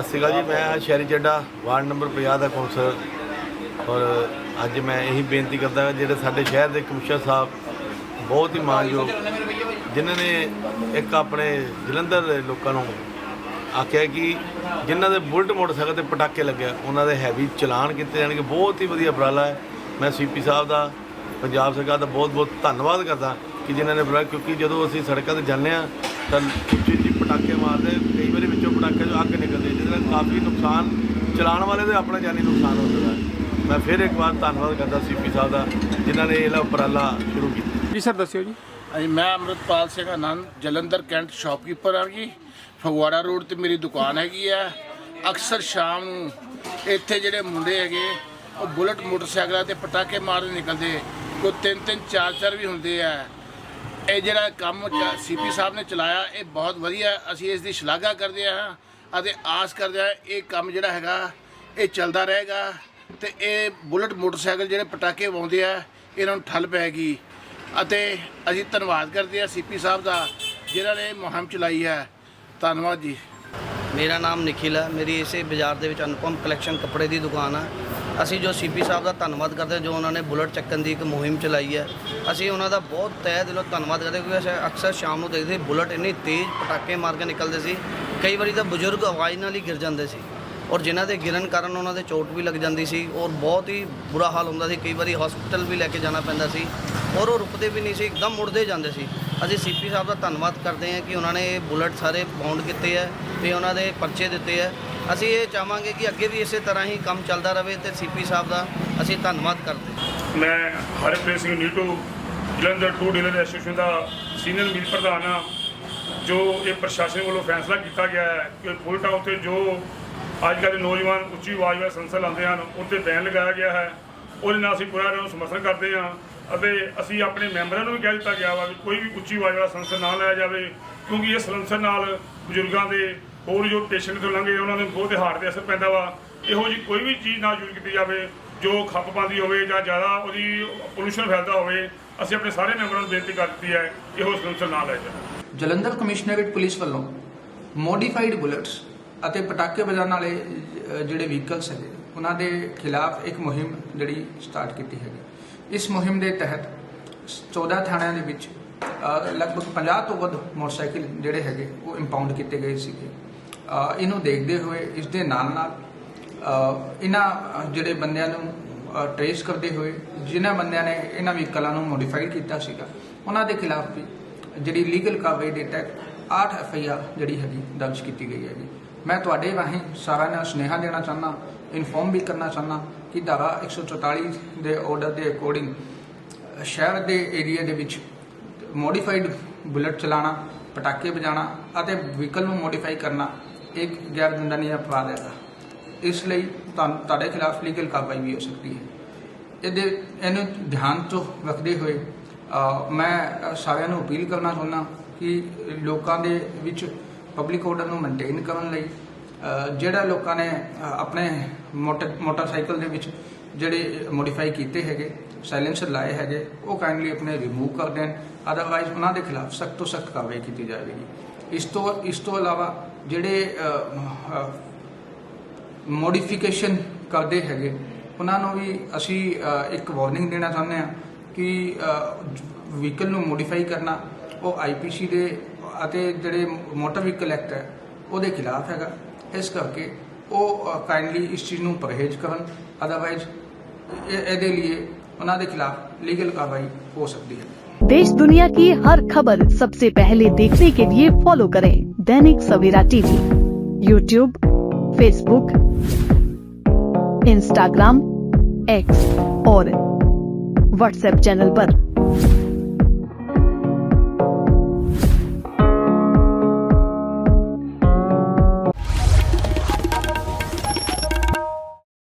ਸਤਿ ਸ਼੍ਰੀ ਅਕਾਲ ਜੀ, ਮੈਂ ਸ਼ਹਿਰੀ ਚੱਡਾ, ਵਾਰਡ ਨੰਬਰ 50 ਦਾ ਕੌਂਸਲਰ ਔਰ ਅੱਜ ਮੈਂ ਇਹੀ ਬੇਨਤੀ ਕਰਦਾ ਹਾਂ, ਜਿਹੜੇ ਸਾਡੇ ਸ਼ਹਿਰ ਦੇ ਕਮਿਸ਼ਨਰ ਸਾਹਿਬ ਬਹੁਤ ਹੀ ਮਾਣਯੋਗ ਜਿਨ੍ਹਾਂ ਨੇ ਇੱਕ ਆਪਣੇ ਜਲੰਧਰ ਦੇ ਲੋਕਾਂ ਨੂੰ ਆਖਿਆ ਕਿ ਜਿਨ੍ਹਾਂ ਦੇ ਬੁਲਟ ਮੋਟਰਸਾਈਕਲ ਤੇ ਪਟਾਕੇ ਲੱਗਿਆ ਉਹਨਾਂ ਦੇ ਹੈਵੀ ਚਲਾਨ ਕੀਤੇ ਜਾਣਗੇ। ਬਹੁਤ ਹੀ ਵਧੀਆ ਉਪਰਾਲਾ ਹੈ। ਮੈਂ ਸੀਪੀ ਸਾਹਿਬ ਦਾ, ਪੰਜਾਬ ਸਰਕਾਰ ਦਾ ਬਹੁਤ ਬਹੁਤ ਧੰਨਵਾਦ ਕਰਦਾ ਕਿ ਜਿਨ੍ਹਾਂ ਨੇ ਬੁਲਾਇਆ ਕਿਉਂਕਿ ਜਦੋਂ ਅਸੀਂ ਸੜਕਾਂ ਤੇ ਜਾਂਦੇ ਹਾਂ, ਤਾਂ ਉੱਚੀ ਜੀ ਪਟਾਕੇ ਮਾਰਦੇ, ਕਈ ਵਾਰੀ ਵਿੱਚੋਂ ਪਟਾਕੇ ਚੋਂ ਅੱਗ ਨਿਕਲਦੀ ਹੈ, ਜਿਹਦੇ ਨਾਲ ਕਾਫੀ ਨੁਕਸਾਨ ਚਲਾਉਣ ਵਾਲੇ ਦੇ ਆਪਣਾ ਜਾਨੀ ਨੁਕਸਾਨ ਹੋ ਸਕਦਾ ਹੈ। ਮੈਂ ਫਿਰ ਇੱਕ ਵਾਰ ਧੰਨਵਾਦ ਕਰਦਾ ਸੀਪੀ ਸਾਹਿਬ ਦਾ ਜਿਨ੍ਹਾਂ ਨੇ ਇਹ ਲਾ ਉਪਰਾਲਾ ਸ਼ੁਰੂ ਕੀਤਾ। ਜੀ ਸਰ ਦੱਸਿਓ ਜੀ। ਹਾਂਜੀ ਮੈਂ ਅਮਰਤਪਾਲ ਸਿੰਘ ਆਨੰਦ ਜਲੰਧਰ ਕੈਂਟ ਸ਼ਾਪਕੀਪਰ ਹਾਂ ਜੀ। ਫਗਵਾੜਾ ਰੋਡ ਤੇ ਮੇਰੀ ਦੁਕਾਨ ਹੈਗੀ ਆ ਅਕਸਰ ਸ਼ਾਮ ਨੂੰ ਇੱਥੇ ਜਿਹੜੇ ਮੁੰਡੇ ਹੈਗੇ ਉਹ ਬੁਲਟ ਮੋਟਰਸਾਈਕਲਾਂ ਤੇ ਪਟਾਕੇ ਮਾਰਨ ਨਿਕਲਦੇ। ਕੋਈ ਤਿੰਨ ਤਿੰਨ ਚਾਰ ਚਾਰ ਵੀ ਹੁੰਦੇ ਆ। ਇਹ ਜਿਹੜਾ ਕੰਮ ਸੀਪੀ ਸਾਹਿਬ ਨੇ ਚਲਾਇਆ ਇਹ ਬਹੁਤ ਵਧੀਆ। ਅਸੀਂ ਇਸ ਦੀ ਸ਼ਲਾਘਾ ਕਰਦੇ ਹਾਂ। ਅਤੇ ਆਸ ਕਰਦੇ ਹਾਂ ਇਹ ਕੰਮ ਜਿਹੜਾ ਹੈਗਾ, ਇਹ ਚੱਲਦਾ ਰਹੇਗਾ ਤੇ ਇਹ ਬੁਲਟ ਮੋਟਰਸਾਈਕਲ ਜਿਹੜੇ ਪਟਾਕੇ ਵਾਉਂਦੇ ਆ, ਇਹਨਾਂ ਨੂੰ ਠੱਲ ਪੈਗੀ ਅਤੇ ਅਸੀਂ ਧੰਨਵਾਦ ਕਰਦੇ ਹਾਂ ਸੀਪੀ ਸਾਹਿਬ ਦਾ, ਜਿਨ੍ਹਾਂ ਨੇ ਇਹ ਮੁਹਿੰਮ ਚਲਾਈ ਹੈ। ਧੰਨਵਾਦ ਜੀ। ਮੇਰਾ ਨਾਮ ਨਿਖਿਲ ਹੈ। ਮੇਰੀ ਇਸੇ ਬਾਜ਼ਾਰ ਦੇ ਵਿੱਚ ਅਨੁਪਮ ਕਲੈਕਸ਼ਨ ਕੱਪੜੇ ਦੀ ਦੁਕਾਨ ਹੈ ਅਸੀਂ ਜੋ ਸੀਪੀ ਸਾਹਿਬ ਦਾ ਧੰਨਵਾਦ ਕਰਦੇ ਜੋ ਉਹਨਾਂ ਨੇ ਬੁਲਟ ਚੱਕਣ ਦੀ ਇੱਕ ਮੁਹਿੰਮ ਚਲਾਈ ਹੈ, ਅਸੀਂ ਉਹਨਾਂ ਦਾ ਬਹੁਤ ਤਹਿ ਦਿਲੋਂ ਧੰਨਵਾਦ ਕਰਦੇ ਕਿਉਂਕਿ ਅਸੀਂ ਅਕਸਰ ਸ਼ਾਮ ਨੂੰ ਦੇਖਦੇ ਸੀ ਬੁਲਟ ਇੰਨੀ ਤੇਜ਼ ਪਟਾਕੇ ਮਾਰ ਕੇ ਨਿਕਲਦੇ ਸੀ। ਕਈ ਵਾਰੀ ਤਾਂ ਬਜ਼ੁਰਗ ਆਵਾਜ਼ ਨਾਲ ਹੀ ਗਿਰ ਜਾਂਦੇ ਸੀ ਔਰ ਜਿਨ੍ਹਾਂ ਦੇ ਗਿਰਨ ਕਾਰਨ ਉਹਨਾਂ ਦੇ ਚੋਟ ਵੀ ਲੱਗ ਜਾਂਦੀ ਸੀ ਔਰ ਬਹੁਤ ਹੀ ਬੁਰਾ ਹਾਲ ਹੁੰਦਾ ਸੀ, ਕਈ ਵਾਰੀ ਹਸਪੀਟਲ ਵੀ ਲੈ ਕੇ ਜਾਣਾ ਪੈਂਦਾ ਸੀ ਔਰ ਉਹ ਰੁਕਦੇ ਵੀ ਨਹੀਂ ਸੀ, ਇੱਕਦਮ ਮੁੜਦੇ ਜਾਂਦੇ ਸੀ। ਅਸੀਂ ਸੀਪੀ ਸਾਹਿਬ ਦਾ ਧੰਨਵਾਦ ਕਰਦੇ ਹਾਂ ਕਿ ਉਹਨਾਂ ਨੇ ਇਹ ਬੁਲਟ ਸਾਰੇ ਬਾਉਂਡ ਕੀਤੇ ਹੈ ਤੇ ਉਹਨਾਂ ਦੇ ਪਰਚੇ ਦਿੱਤੇ ਹੈ। ਅਸੀਂ ਇਹ ਚਾਹਾਂਗੇ ਕਿ ਅੱਗੇ ਵੀ ਇਸੇ ਤਰ੍ਹਾਂ ਹੀ ਕੰਮ ਚੱਲਦਾ ਰਹੇ ਤੇ ਸੀਪੀ ਸਾਹਿਬ ਦਾ ਅਸੀਂ ਧੰਨਵਾਦ ਕਰਦੇ ਮੈਂ ਹਰਪ੍ਰੀਤ ਸਿੰਘ ਨੀਟੂ ਜਲੰਧਰ ਟੂ ਡੀਲਰ ਐਸੋਸੀਏਸ਼ਨ ਦਾ ਸੀਨੀਅਰ ਮੀਤ ਪ੍ਰਧਾਨ ਹਾਂ। ਜੋ ਇਹ ਪ੍ਰਸ਼ਾਸਨ ਵੱਲੋਂ ਫੈਸਲਾ ਕੀਤਾ ਗਿਆ ਹੈ ਕਿ ਪੁਲਟਾ 'ਤੇ ਜੋ ਅੱਜ ਕੱਲ੍ਹ ਨੌਜਵਾਨ ਉੱਚੀ ਆਵਾਜ਼ ਵਾਲੇ ਸੰਸਰ ਲਾਉਂਦੇ ਹਨ ਉੱਤੇ ਬੈਨ ਲਗਾਇਆ ਗਿਆ ਹੈ। ਉਹਦੇ ਨਾਲ ਅਸੀਂ ਪੂਰਾ ਇਹਨਾਂ ਨੂੰ ਸਮਰਥਨ ਕਰਦੇ ਹਾਂ ਅਤੇ ਅਸੀਂ ਆਪਣੇ ਮੈਂਬਰਾਂ ਨੂੰ ਵੀ ਕਹਿ ਦਿੱਤਾ ਗਿਆ ਵਾ ਵੀ ਕੋਈ ਵੀ ਉੱਚੀ ਆਵਾਜ਼ ਵਾਲਾ ਸੰਸਰ ਨਾ ਲਾਇਆ ਜਾਵੇ, ਕਿਉਂਕਿ ਇਹ ਸਲੰਸਰ ਨਾਲ ਬਜ਼ੁਰਗਾਂ ਦੇ ਹੋਰ ਜੋ ਪੇਸ਼ੈਂਟ ਤੋਂ ਲੰਘੇ, ਉਹਨਾਂ ਦੇ ਬਹੁਤ ਹਾਰਟ ਤੇ ਅਸਰ ਪੈਂਦਾ ਵਾ। ਇਹੋ ਜੀ ਕੋਈ ਵੀ ਚੀਜ਼ ਨਾ ਯੂਜ਼ ਕੀਤੀ ਜਾਵੇ, ਜੋ ਖੱਪ ਪਾਉਂਦੀ ਹੋਵੇ ਜਾਂ ਜ਼ਿਆਦਾ ਉਹਦੀ ਪੋਲੂਸ਼ਨ ਫੈਲਦਾ ਹੋਵੇ, ਅਸੀਂ ਆਪਣੇ ਸਾਰੇ ਮੈਂਬਰਾਂ ਨੂੰ ਬੇਨਤੀ ਕਰ ਦਿੱਤੀ ਹੈ ਇਹੋ ਉਹ ਸਲੰਸਰ ਨਾ ਲਾਇਆ ਜਾਵੇ। ਜਲੰਧਰ ਕਮਿਸ਼ਨਰੇਟ ਪੁਲਿਸ ਵੱਲੋਂ ਮੋਡੀਫਾਈਡ ਬੁਲਟਸ ਅਤੇ ਪਟਾਕੇ ਵਜਾਉਣ ਵਾਲੇ ਜਿਹੜੇ ਵਹੀਕਲਸ ਹੈਗੇ, ਉਹਨਾਂ ਦੇ ਖਿਲਾਫ ਇੱਕ ਮੁਹਿੰਮ ਜਿਹੜੀ ਸਟਾਰਟ ਕੀਤੀ ਹੈਗੀ। ਇਸ ਮੁਹਿੰਮ ਦੇ ਤਹਿਤ 14 ਥਾਣਿਆਂ ਦੇ ਵਿੱਚ ਲਗਭਗ 50 ਤੋਂ ਵੱਧ ਮੋਟਰਸਾਈਕਲ ਜਿਹੜੇ ਹੈਗੇ, ਉਹ ਇੰਪਾਊਂਡ ਕੀਤੇ ਗਏ ਸੀਗੇ। ਇਹਨੂੰ ਦੇਖਦੇ ਹੋਏ, ਇਸ ਦੇ ਨਾਲ ਨਾਲ ਇਹਨਾਂ ਜਿਹੜੇ ਬੰਦਿਆਂ ਨੂੰ ਟ੍ਰੇਸ ਕਰਦੇ ਹੋਏ, ਜਿਨ੍ਹਾਂ ਬੰਦਿਆਂ ਨੇ ਇਹਨਾਂ ਵਹੀਕਲਾਂ ਨੂੰ ਮੋਡੀਫਾਈਡ ਕੀਤਾ ਸੀਗਾ, ਉਹਨਾਂ ਦੇ ਖਿਲਾਫ ਵੀ ਜਿਹੜੀ ਲੀਗਲ ਕਾਰਵਾਈ ਦੇ ਤਹਿਤ 8 ਐਫ ਆਈ ਆਰ ਜਿਹੜੀ ਹੈਗੀ ਦਰਜ ਕੀਤੀ ਗਈ ਹੈਗੀ। ਮੈਂ ਤੁਹਾਡੇ ਰਾਹੀਂ ਸਾਰਿਆਂ ਨੂੰ ਸੁਨੇਹਾ ਦੇਣਾ ਚਾਹੁੰਦਾ ਇਨਫੋਰਮ ਵੀ ਕਰਨਾ ਚਾਹੁੰਦਾ ਕਿ ਧਾਰਾ 144 ਦੇ ਆਰਡਰ ਦੇ ਅਕੋਰਡਿੰਗ ਸ਼ਹਿਰ ਦੇ ਏਰੀਆ ਦੇ ਵਿੱਚ ਮੋਡੀਫਾਈਡ ਬੁਲਟ ਚਲਾਉਣਾ, ਪਟਾਕੇ ਵਜਾਉਣਾ ਅਤੇ ਵਹੀਕਲ ਨੂੰ ਮੋਡੀਫਾਈ ਕਰਨਾ ਇੱਕ ਗੈਰ ਦੰਡਨੀ ਅਪਰਾਧ ਹੈਗਾ। ਇਸ ਲਈ ਤੁਹਾਡੇ ਖਿਲਾਫ ਲੀਗਲ ਕਾਰਵਾਈ ਵੀ ਹੋ ਸਕਦੀ ਹੈ। ਇਹਦੇ, ਇਹਨੂੰ ਧਿਆਨ ਤੋਂ ਰੱਖਦੇ ਹੋਏ ਮੈਂ ਸਾਰਿਆਂ ਨੂੰ ਅਪੀਲ ਕਰਨਾ ਚਾਹੁੰਦਾ ਕਿ ਲੋਕਾਂ ਦੇ ਵਿੱਚ ਪਬਲਿਕ ਆਰਡਰ ਨੂੰ ਮੇਨਟੇਨ ਕਰਨ ਲਈ ਜਿਹੜਾ ਲੋਕਾਂ ਨੇ ਆਪਣੇ ਮੋਟਰ, ਮੋਟਰਸਾਈਕਲ ਦੇ ਵਿੱਚ ਜਿਹੜੇ ਮੋਡੀਫਾਈ ਕੀਤੇ ਹੈਗੇ ਸਾਇਲੈਂਸਰ ਲਾਏ ਹੈਗੇ, ਉਹ ਕਾਈਂਡਲੀ ਆਪਣੇ ਰਿਮੂਵ ਕਰ ਦੇਣ ਅਦਰਵਾਈਜ਼ ਉਹਨਾਂ ਦੇ ਖਿਲਾਫ ਸਖਤ ਤੋਂ ਸਖਤ ਕਾਰਵਾਈ ਕੀਤੀ ਜਾਵੇਗੀ। ਇਸ ਤੋਂ ਇਸ ਤੋਂ ਇਲਾਵਾ ਜਿਹੜੇ ਮੋਡੀਫਿਕੇਸ਼ਨ ਕਰਦੇ ਹੈਗੇ, ਉਹਨਾਂ ਨੂੰ ਵੀ ਅਸੀਂ ਇੱਕ ਵਾਰਨਿੰਗ ਦੇਣਾ ਚਾਹੁੰਦੇ ਹਾਂ ਕਿ ਵਹੀਕਲ ਨੂੰ ਮੋਡੀਫਾਈ ਕਰਨਾ ਉਹ ਆਈਪੀਸੀ ਦੇ ਅਤੇ ਜਿਹੜੇ ਮੋਟਰ ਵਹੀਕਲ ਐਕਟ ਹੈ ਉਹਦੇ ਖਿਲਾਫ ਹੈਗਾ ਇਸ ਕਰਕੇ ਉਹ ਕਾਈਂਡਲੀ ਇਸ ਚੀਜ਼ ਨੂੰ ਪਰਹੇਜ਼ ਕਰਨ ਅਦਰਵਾਈਜ਼ ਇਹਦੇ ਲਈ ਉਹਨਾਂ ਦੇ ਖਿਲਾਫ ਲੀਗਲ ਕਾਰਵਾਈ ਹੋ ਸਕਦੀ ਹੈ देश दुनिया की हर खबर सबसे पहले देखने के लिए फॉलो करें Dainik Savera TV YouTube Facebook Instagram X और व्हाट्सएप चैनल पर।